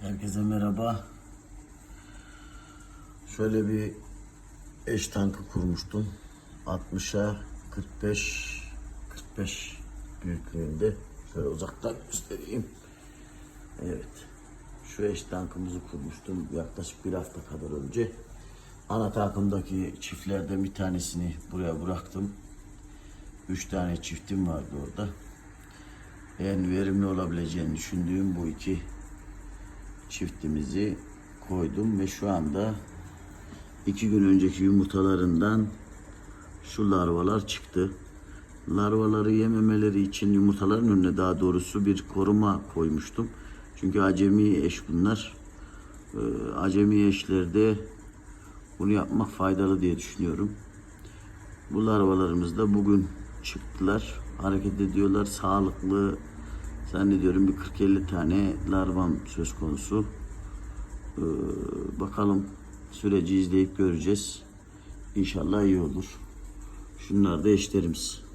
Herkese merhaba. Şöyle bir eş tankı kurmuştum. 60'a 45 45 büyüklüğünde. Şöyle uzaktan göstereyim. Evet. Şu eş tankımızı kurmuştum yaklaşık bir hafta kadar önce. Ana takımdaki çiftlerden bir tanesini buraya bıraktım. Üç tane çiftim vardı orada. En verimli olabileceğini düşündüğüm bu iki çiftimizi koydum ve şu anda iki gün önceki yumurtalarından şu larvalar çıktı. Larvaları yememeleri için yumurtaların önüne daha doğrusu bir koruma koymuştum. Çünkü acemi eş bunlar. Ee, acemi eşlerde bunu yapmak faydalı diye düşünüyorum. Bu larvalarımız da bugün çıktılar. Hareket ediyorlar. Sağlıklı zannediyorum bir 40-50 tane larvam söz konusu. Ee, bakalım süreci izleyip göreceğiz. İnşallah iyi olur. Şunlar da eşlerimiz.